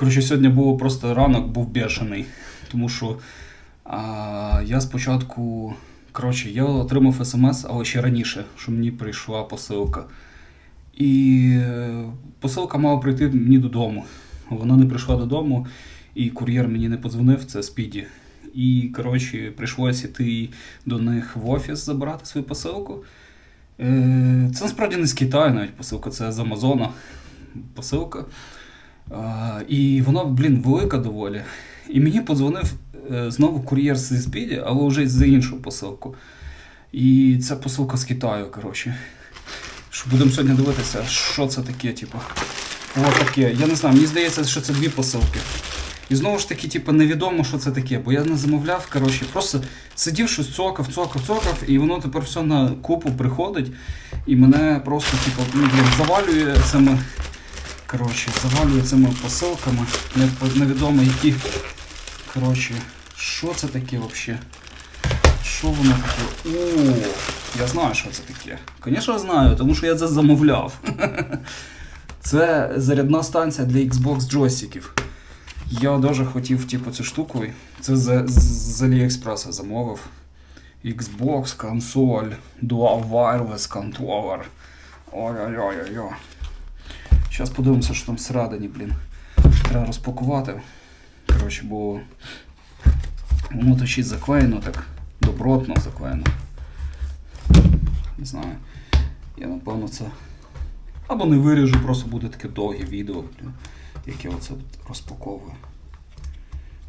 Коротше, сьогодні було просто ранок був бешений. Тому що а, я спочатку. Коротше, я отримав смс, але ще раніше, що мені прийшла посилка. І е, посилка мала прийти мені додому. Вона не прийшла додому, і кур'єр мені не подзвонив, це Спіді. І, коротше, прийшлося йти до них в офіс забирати свою посилку. Е, Це насправді не з Китаю навіть посилка, це з Амазона посилка. І вона, блін, велика доволі. І мені подзвонив е, знову кур'єр зі Спіді, але вже за іншу посилку. І це посилка з Китаю, коротше. Що будемо сьогодні дивитися, що це таке, типу. О, таке. Я не знаю, мені здається, що це дві посилки. І знову ж таки, типу, невідомо, що це таке, бо я не замовляв, коротше, просто сидів щось цокав, цокав, цокав, і воно тепер все на купу приходить. І мене просто, типу, ну, завалює цими. Коротше, завалює цими посилками. Невідомо які. Коротше, що це таке взагалі? Що воно таке? О, я знаю, що це таке. Звісно, знаю, тому що я це замовляв. Це зарядна станція для Xbox джойстиків. Я дуже хотів типу, цю штуку. Це з, з, AliExpress замовив. Xbox, консоль, Dual Wireless Controller. Ой-ой-ой-ой. Зараз подивимося, що там всередині, блін. Треба розпакувати. Коротше, бо воно заклеєно так. Добротно заклеєно. Не знаю. Я напевно це. Або не виріжу, просто буде таке довге відео, яке оце розпаковую.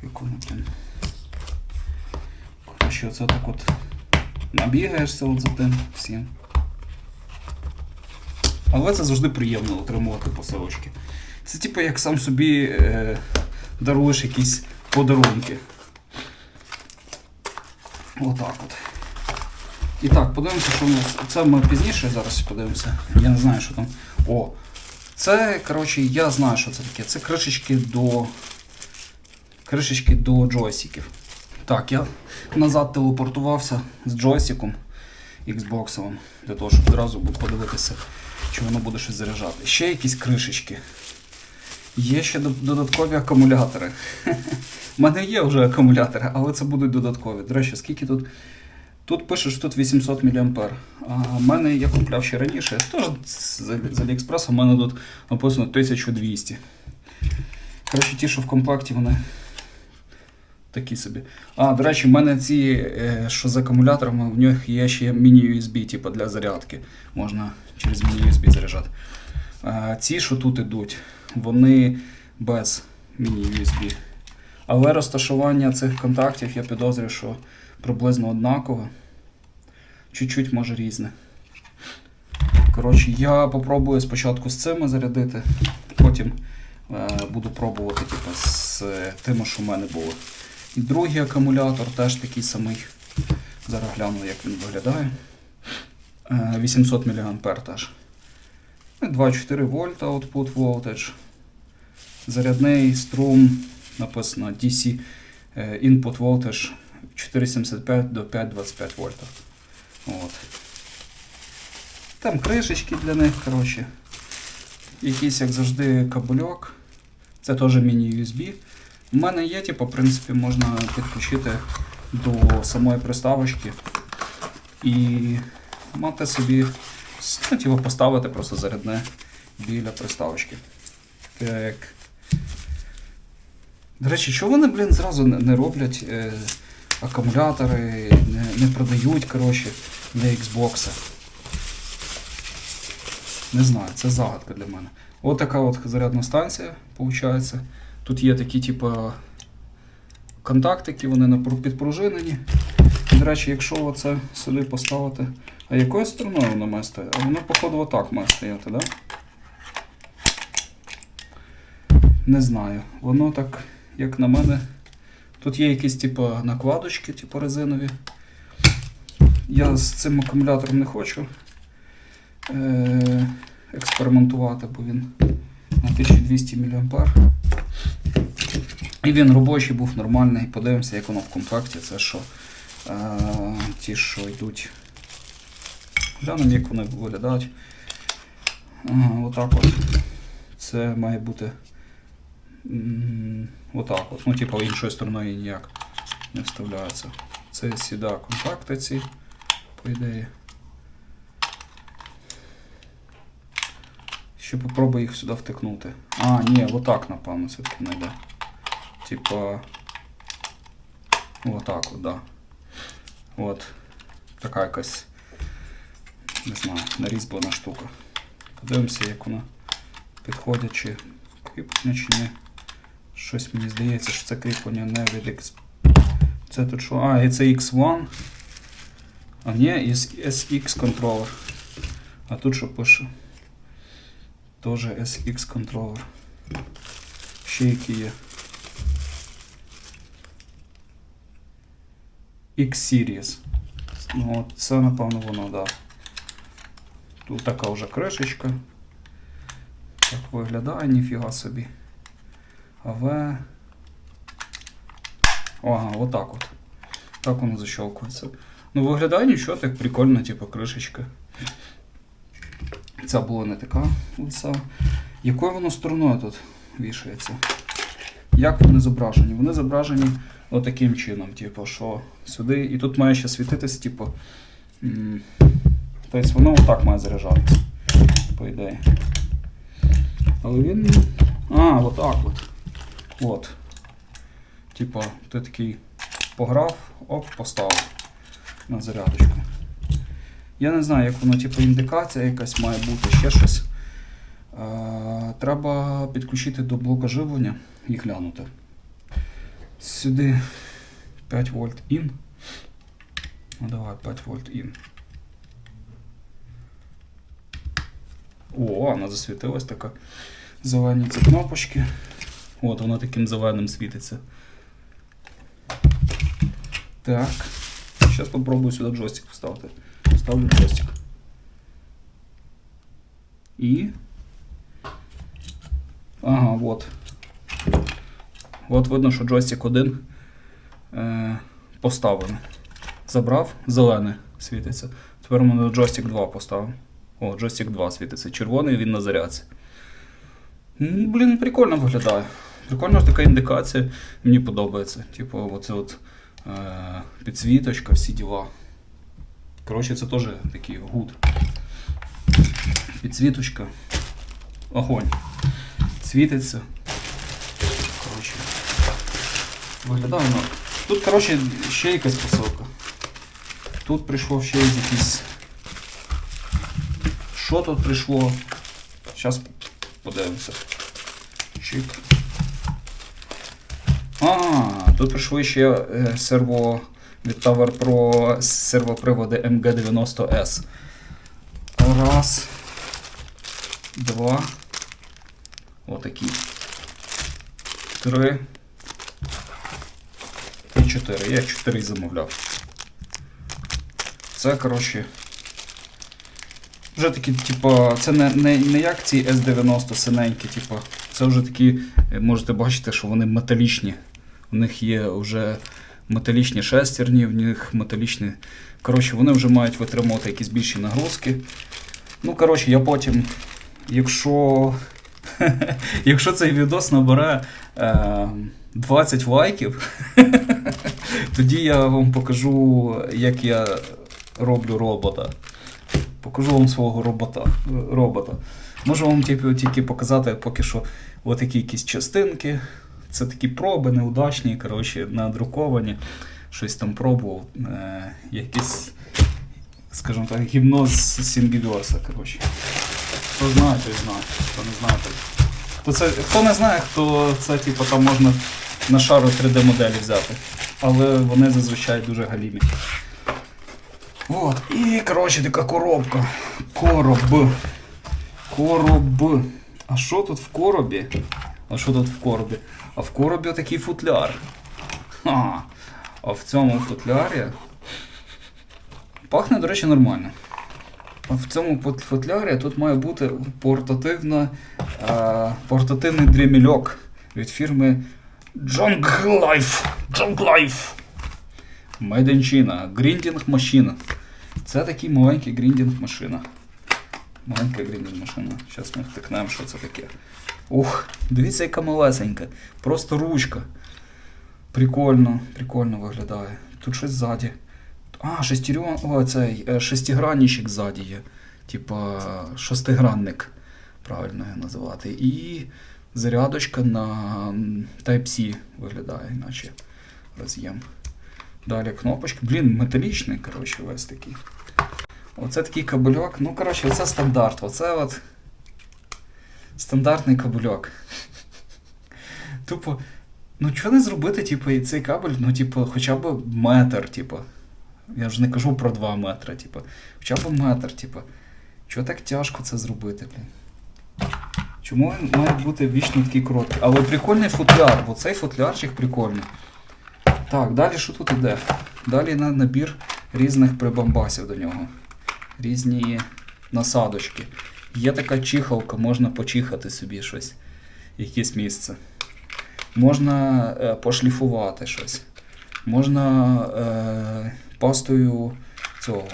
Як блін. Коротше, оце так от набігаєшся от за тим всім. Але це завжди приємно отримувати посилочки. Це типу як сам собі е, даруєш якісь подарунки. Отак от. І так, подивимося, що у нас. Це ми пізніше зараз подивимося. Я не знаю, що там. О! Це, коротше, я знаю, що це таке. Це кришечки до. Кришечки до джойстиків. Так, я назад телепортувався з джойстиком Xbox для того, щоб одразу подивитися, чи воно буде щось заряджати. Ще якісь кришечки. Є ще додаткові акумулятори. У мене є вже акумулятори, але це будуть додаткові. До речі, скільки тут. Тут пише, що тут 800 мА. А в мене я купляв ще раніше. Теж з, Аліекспреса в мене тут написано 1200. Коротше, ті, що в компакті, вони такі собі. А, до речі, в мене ці, е, що з акумуляторами, в них є ще міні-USB, типу для зарядки. Можна через міні-USB заряджати. А, ці, що тут ідуть, вони без міні-USB. Але розташування цих контактів я підозрюю, що приблизно однакове. Чуть-чуть може різне. Коротше, я попробую спочатку з цими зарядити, потім е, буду пробувати типу, з е, тими, що в мене було. І другий акумулятор теж такий самий. Зараз гляну, як він виглядає. Е, 800 мА теж. Ну, 2,4 вольта output voltage. Зарядний струм написано DC е, input voltage 4,75 до 5,25 вольта. От. Там кришечки для них, коротше. Якийсь, як завжди, кабельок. Це теж міні-USB. У мене є, типу, в принципі, можна підключити до самої приставочки і мати собі, ну, типу, поставити просто зарядне біля приставочки. Так. До речі, чого вони, блін, зразу не, роблять е, акумулятори, не, не продають, коротше, для Xbox? Не знаю, це загадка для мене. От така от зарядна станція, виходить. Тут є такі, типу, контактики, вони підпружинені. До речі, якщо оце сюди поставити. А якою стороною воно має стояти? А воно, походу, отак має стояти? Да? Не знаю. Воно так, як на мене. Тут є якісь типу, накладочки, типу резинові. Я з цим акумулятором не хочу е- експериментувати, бо він на 1200 мА. І він робочий був нормальний. Подивимося, як воно в комплекті. Це що е- ті, що йдуть. Глянемо, як вони виглядають. Ага, отак от. Це має бути отак от. Ну, типу, іншою стороною ніяк не вставляється. Це сюди контакти ці, по ідеї. Ще попробую їх сюди втикнути. А, ні, отак, напевно, все-таки не йде. Типа. Отак от, да. От. Така якась. Не знаю, нарізблена штука. Подивимося, як вона підходить, чи кріплення, чи ні. Щось мені здається, що це кріплення не від X. Це тут що? А, і це X1. А ні, SX контролер. А тут що пише? Тоже SX контролер. Ще які є. X-Series. Ну, це, напевно, воно, так. Да. Тут така вже кришечка. Так виглядає, ніфіга собі. АВ. Ага, отак от. Так воно защелкується. Ну, виглядає нічого, так прикольно, типу, кришечка. Ця була не така лица. Якою воно стороною тут вішається? Як вони зображені? Вони зображені отаким чином, типу, що сюди. І тут має ще світитись, типу. Тобто воно отак має заряджатися, по ідеї. Але він. А, отак от. От. Типа, ти такий пограв, оп, поставив на зарядочку. Я не знаю, як воно, типу, індикація якась має бути, ще щось. Треба підключити до блока живлення і глянути. Сюди 5 вольт in. Ну давай 5 вольт in. О, вона засвітилась така. Зелені ці кнопочки. От воно таким зеленим світиться. Так. Зараз спробую сюди джойстик вставити. Ставлю джойстик. І. Ага, от. От видно, що джойстик один е, поставлений. Забрав, зелений світиться. Тепер ми на джойстик 2 поставимо. О, джойстик 2 світиться. Червоний він на зарядці. М, Блін, прикольно виглядає. Прикольна така індикація. Мені подобається. Типу, оце от е, підсвіточка, всі діла. Коротше, це теж такий гуд. Підсвіточка. Огонь. Світиться. Коротше. Виглядає воно. Тут, коротше, ще якась посилка. Тут прийшло ще якийсь. Що тут прийшло? Зараз подивимося. Чик. А, тут прийшли ще е, серво від Tower Pro сервоприводи MG90S. Раз. Два. Отакі. Три. І чотири. Я чотири замовляв. Це, коротше. Вже такі, типу, це не, не, не як ці S90 синенькі, типу, це вже такі, е, можете бачити, що вони металічні. У них є вже металічні шестерні, в них металічні. Коротше, вони вже мають витримувати якісь більші нагрузки. Ну, коротше, я потім, якщо, якщо цей відос набере е, 20 лайків, тоді я вам покажу, як я роблю робота. Покажу вам свого робота. робота. Можу вам тільки, тільки показати поки що отакі якісь частинки. Це такі проби неудачні, коротше, надруковані. Щось там пробував. Е, якийсь, скажімо так, гімноз Сінгіверса, коротше. Хто знає, той знає. Хто не знає, той. То це, хто не знає, хто це, типу, там можна на шару 3D моделі взяти. Але вони зазвичай дуже галімі. От. І, коротше, така коробка. Короб. Короб. А що тут в коробі? А що тут в коробі? А в коробі такий футляр. Ха. А в цьому футлярі. Пахне, до речі, нормально. А в цьому футлярі тут має бути портативна, е, портативний дрімільок від фірми Life. Made in Grinding машина. Це такий маленький гріндінг машина. Маленька грінінг машина. Зараз ми втикнемо, що це таке. Ух, дивіться, яка малесенька. Просто ручка. Прикольно, прикольно виглядає. Тут щось ззаді. А, шестерен... О, цей е, шестигранничок ззаді є. Типа шестигранник. Правильно його називати. І зарядочка на Type-C виглядає, наче роз'єм. Далі кнопочки. Блін, металічний, коротше, весь такий. Оце такий кабельок. Ну, коротше, оце стандарт. Оце от стандартний кабельок. Тупо, ну чого не зробити, типу, і цей кабель, ну, типу, хоча б метр, типу. Я ж не кажу про 2 метри, типу. Хоча б метр, типу. Чого так тяжко це зробити, блін? Чому він має бути вічно такий короткий? Але прикольний футляр, бо цей футлярчик прикольний. Так, далі що тут іде? Далі на набір різних прибамбасів до нього. Різні насадочки. Є така чихалка, можна почихати собі щось, якесь місце. Можна е, пошліфувати щось. Можна е, пастою цього.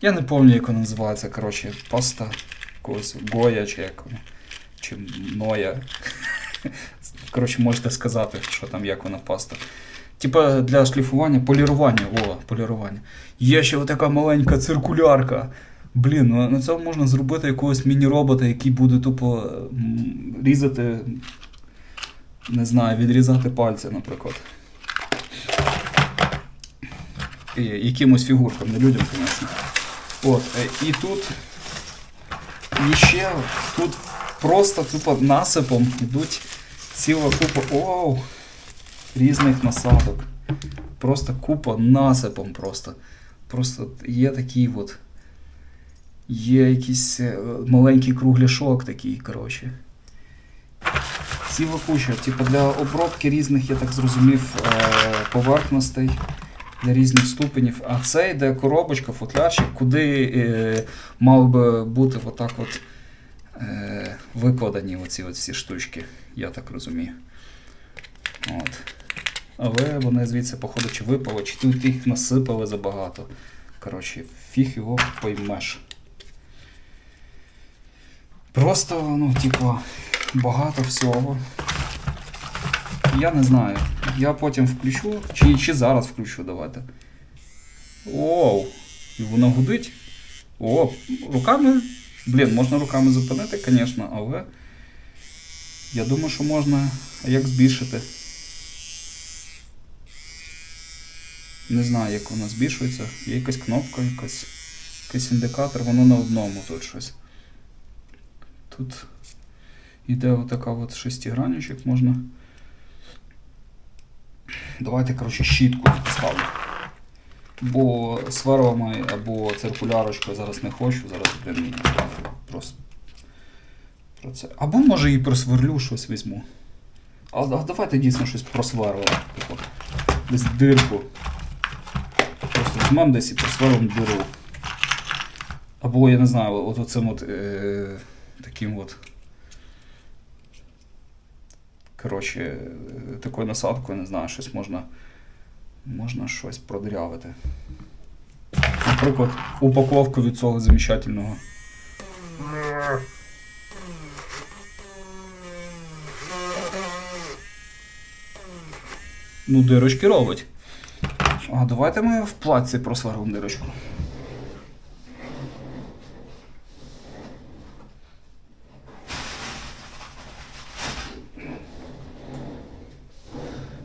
Я не пам'ятаю, як вона називається. Коротше, паста якогось Гоя чи як. Чи Ноя. Коротше, можете сказати, що там, як вона паста. Типа для шліфування, полірування. О, полірування. Є ще така маленька циркулярка. Блін, ну на цьому можна зробити якогось міні-робота, який буде тупо різати. Не знаю, відрізати пальці, наприклад. І, якимось фігуркам, не людям, звісно. От, е, і тут і ще тут просто тупо насипом йдуть ціла купа оу, різних насадок. Просто купа насипом просто. Просто є такий от. Є якийсь е, маленький кругляшок такий, коротше. Ціла куча, типу для обробки різних, я так зрозумів, е, поверхностей різних ступенів. А це йде коробочка, футлярчик, куди е, мав би бути отак от е, викладені оці от всі штучки, я так розумію. От. Але вони звідси, походу, чи випали, чи тут їх насипали забагато. Коротше, фіг його поймеш. Просто, ну, типу, багато всього. Я не знаю. Я потім включу, чи, чи зараз включу, давайте. Оу! І воно гудить. О, руками. Блін, можна руками зупинити, звісно, але. Я думаю, що можна. Як збільшити? Не знаю, як воно збільшується. Є якась кнопка, якась, якийсь індикатор, воно на одному тут щось. Тут іде отака от шестигранничок, можна. Давайте, коротше, щітку поставлю. Бо сверлами або циркулярочкою зараз не хочу, зараз блін, просто про це. Або може і просверлю щось візьму. А, а давайте дійсно щось просверлимо. Типу, десь дирку. Просто візьмемо десь і просверлимо диру. Або, я не знаю, от оцим от е, таким от. Коротше, такою насадкою, не знаю, щось можна. Можна щось продрявити. Наприклад, упаковку від цього замечательного. Ну, дирочки робить. А давайте ми в платці просверлимо дирочку.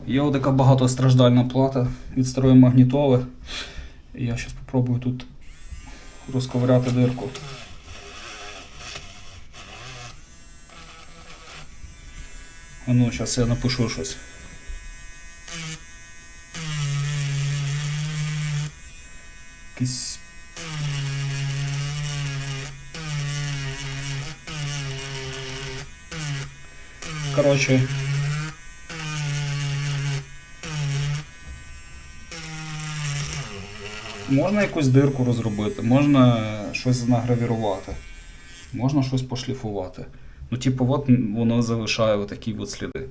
Є отака багатостраждальна плата від старої магнітоли. Я зараз спробую тут розковиряти дирку. А ну, зараз я напишу щось. Якийсь. Можна якусь дирку розробити, можна щось награвірувати, можна щось пошліфувати. Ну, типу, от воно залишає отакі от сліди.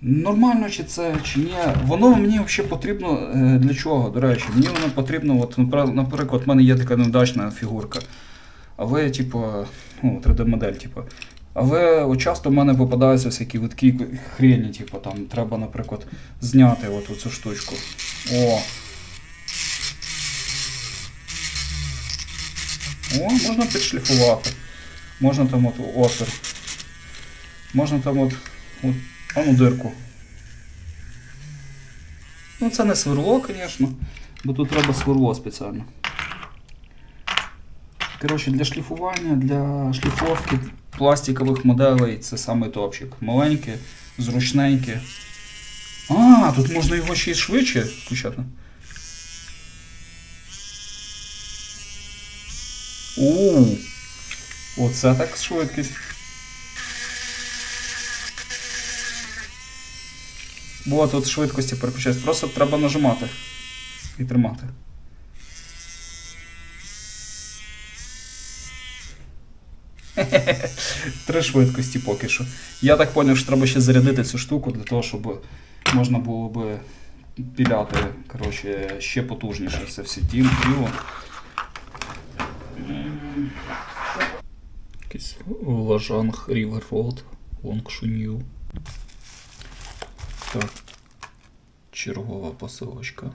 Нормально чи це, чи ні. Воно мені взагалі потрібно е, для чого, до речі. Мені воно потрібно, от, наприклад, в мене є така невдачна фігурка. Але, типу, ну, 3D-модель, типу. Але от часто в мене попадаються всякі видкі хрені, типу, там треба, наприклад, зняти от цю штучку. О. О, можна підшліфувати. Можна там от отвір. Можна там от, от а ну дирку. Ну, це не сверло, звісно, бо тут треба сверло спеціально. Коротше, для шліфування, для шліфовки пластикових моделей це саме топчик. Маленьке, зручненьке. А, тут можна його ще й швидше включати. У, оце так швидкість. Бо тут швидкості переключається. Просто треба нажимати і тримати. Три швидкості поки що. Я так зрозумів, що треба ще зарядити цю штуку для того, щоб можна було би піляти коротше, ще потужніше це все ті- діло. Якийсь Лажанг River Road. Так. Чергова посилочка.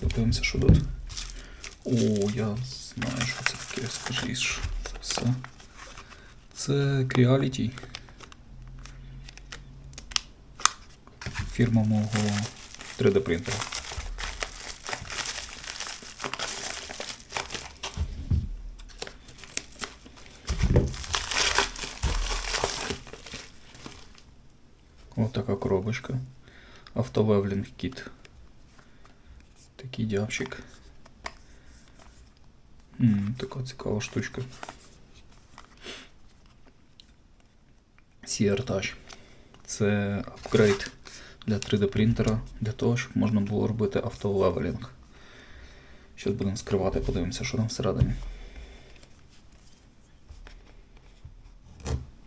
Подивимося, що тут. О, я знаю, що це таке, скажіш. Це все. Це Creality. Фірма мого 3D принтера. Ось така коробочка. Автолевлінг кіт. Такий дявчик. М, така цікава штучка. CR. Це апгрейд для 3D принтера, для того, щоб можна було робити автолевелінг. Зараз будемо скривати, подивимося, що там всередині.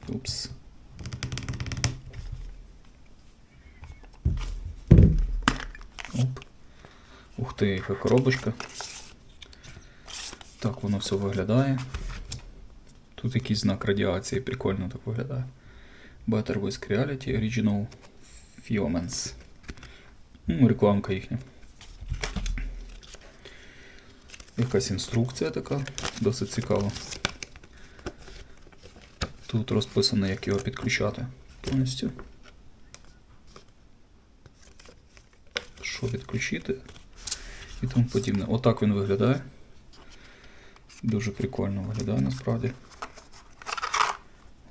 Упс. Оп. Ух ти, яка коробочка. Так воно все виглядає. Тут якийсь знак радіації, прикольно так виглядає. Better with Reality Original Filaments. Ну, рекламка їхня. Якась інструкція така, досить цікава. Тут розписано, як його підключати повністю. Що відключити і тому подібне. Отак він виглядає. Дуже прикольно виглядає насправді.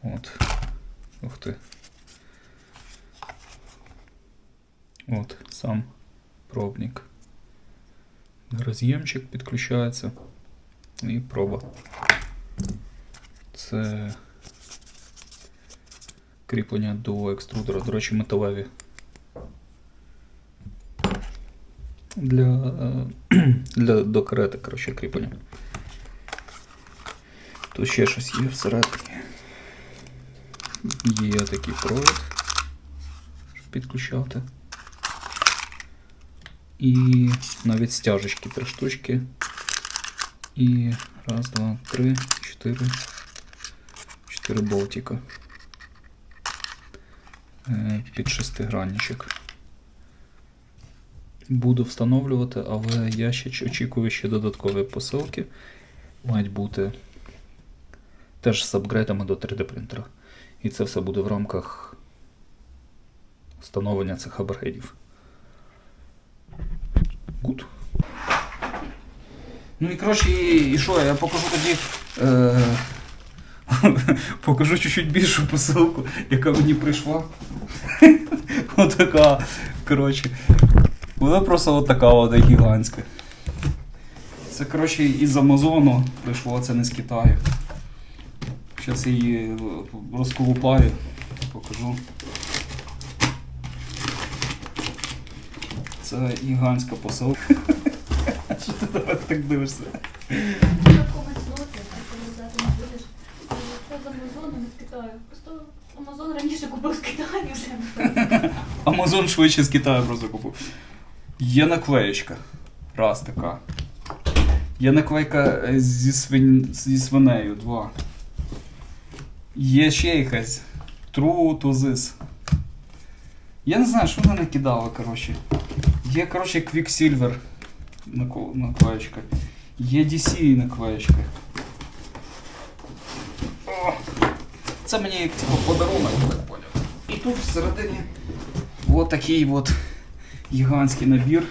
От. Ух ти. От, сам пробник. Роз'ємчик підключається. І проба. Це кріплення до екструдера. До речі, металеві. Для, е, для до карети, коротше, кріплення. Тут ще щось є всередині. Є такий провід, щоб підключати. І навіть стяжечки три штучки. І раз, два, три, чотири. Чотири болтика. Е, Під шестигранничок. Буду встановлювати, але я ще очікую ще додаткові посилки. Мають бути теж з апгрейдами до 3D принтера. І це все буде в рамках встановлення цих апгрейдів. Гуд. Ну і коротше, і, і що, я покажу тоді. Е, покажу чуть-чуть більшу посилку, яка мені прийшла. Отака. Коротше. Вона просто отака от гігантська. Це, коротше, із Амазону прийшло, це не з Китаю. Зараз її е, розколупаю, покажу. Це гігантська посилка. Що ти на мене так дивишся? Просто Амазон раніше купив з Китаю і все. Амазон швидше з Китаю просто купив. Є наклеєчка. Раз така. Є наклейка е, зі, свин... зі свинею. Два. Є ще якась. True to this. Я не знаю, що вона накидала, коротше. Є, коротше, Quicksilver наклеєчка. Є DC наклеєчка. Це мені як типу, подарунок, так поняв. І тут всередині от такий от гігантський набір.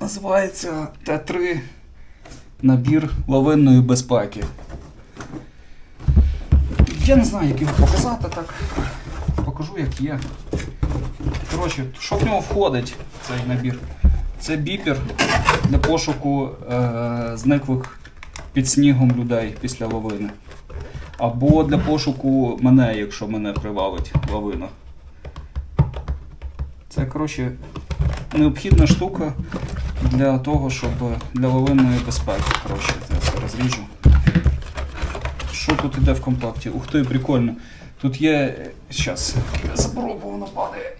Називається Т3 набір лавинної безпеки. Я не знаю, як його показати так. Покажу, як є. Коротше, що в нього входить цей набір? Це біпер для пошуку е- зниклих під снігом людей після лавини. Або для пошуку мене, якщо мене привалить лавина. Це, коротше, необхідна штука для того, щоб для лавинної безпеки. Коротше, я це розріжу. Що тут іде в комплекті? Ух ти, прикольно. Тут є. Зараз. Заберу, бо падає.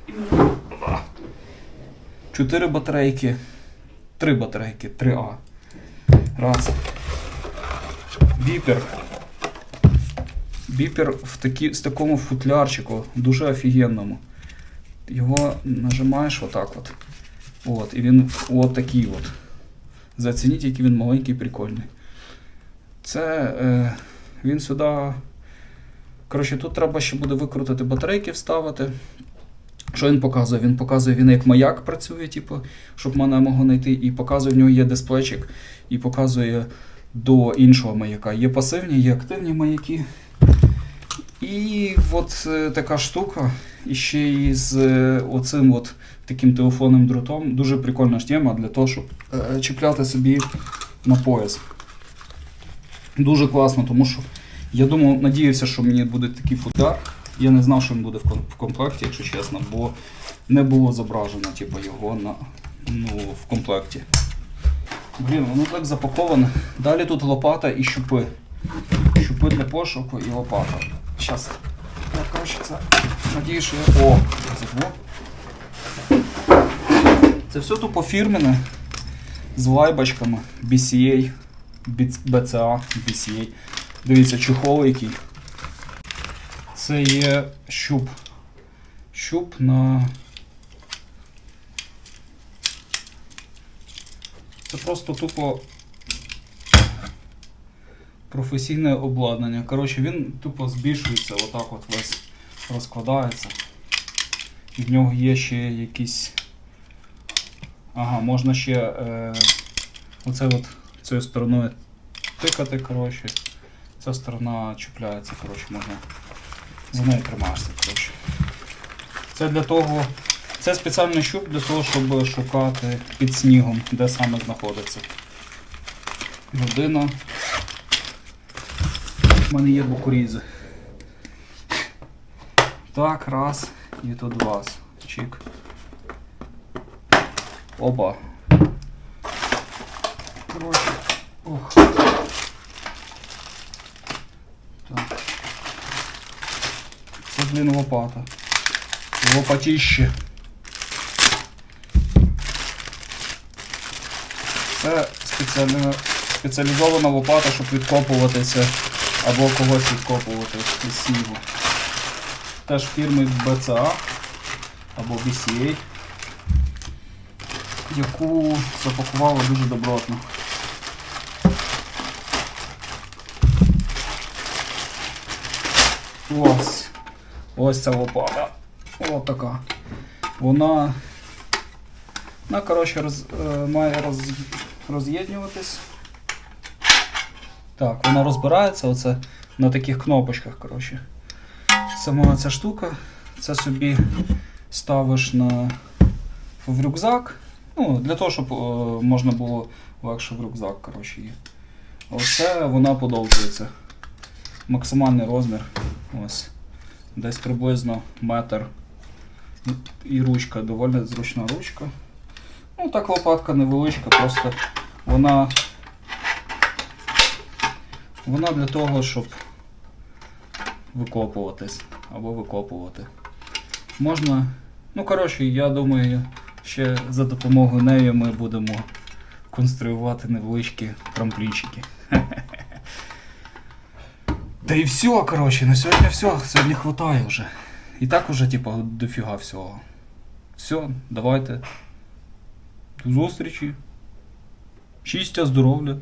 Чотири батарейки. Три батарейки, 3А. Раз. Біпер. Біпер в, такі, в такому футлярчику, дуже офігенному. Його нажимаєш отак от. От, і він от такий от. Зацініть, який він маленький прикольний. Це е, він сюди. Коротше, тут треба ще буде викрутити батарейки, вставити. Що він показує? Він показує, він як маяк працює, типу, щоб мене могло знайти, і показує, в нього є дисплейчик, і показує до іншого маяка. Є пасивні, є активні маяки. І от е, така штука, і ще й з е, оцим от таким телефонним дротом. Дуже прикольна ж тема для того, щоб е, чіпляти собі на пояс. Дуже класно, тому що я думав, надіявся, що мені буде такий футляр. Я не знав, що він буде в комплекті, якщо чесно, бо не було зображено типу, його на, ну, в комплекті. Блін, воно так запаковане. Далі тут лопата і щупи. Щупи для пошуку і лопата. Зараз. Я, коротше, це надію, що я. О, забув. Це все тупо фірменне. З лайбочками BCA, BCA, BCA. Дивіться, чехол який. Це є щуп. Щуп на. Це просто тупо професійне обладнання. Коротше, він тупо збільшується, отак от весь розкладається. І в нього є ще якісь. Ага, можна ще е, оце от цією стороною тикати, коротше. Ця сторона чіпляється, коротше, можна. За нею тримаєшся, коротше. Це для того. Це спеціальний щуп для того, щоб шукати під снігом, де саме знаходиться. Людина. У мене є бокурізи. Так, раз. І тут два. Чик. Оба. Коротше. Ох. Так. Це, блін, лопата. Лопатіще. Це спеціалізована лопата, щоб відкопуватися або когось відкопувати із снігу. Теж фірми BCA або BCA, яку запакували дуже добротно. Ось. Ось ця лопата. Ось така. Вона, вона коротше, роз, е, має роз, роз'єднюватись. Так, вона розбирається оце на таких кнопочках. коротше. Сама ця штука, це собі ставиш на, в рюкзак. Ну, для того, щоб е, можна було легше в рюкзак. коротше, її. Оце вона подовжується. Максимальний розмір. Ось. Десь приблизно метр. І ручка, доволі зручна ручка. Ну, так лопатка невеличка, просто вона Вона для того, щоб викопуватись або викопувати. Можна. Ну, коротше, я думаю, ще за допомогою неї ми будемо конструювати невеличкі трамплінчики. Та і все, коротше, на сьогодні все. Сьогодні хватає вже. І так уже, типа, дофіга всього. Все, давайте. До зустрічі. Чистя, здоров'я.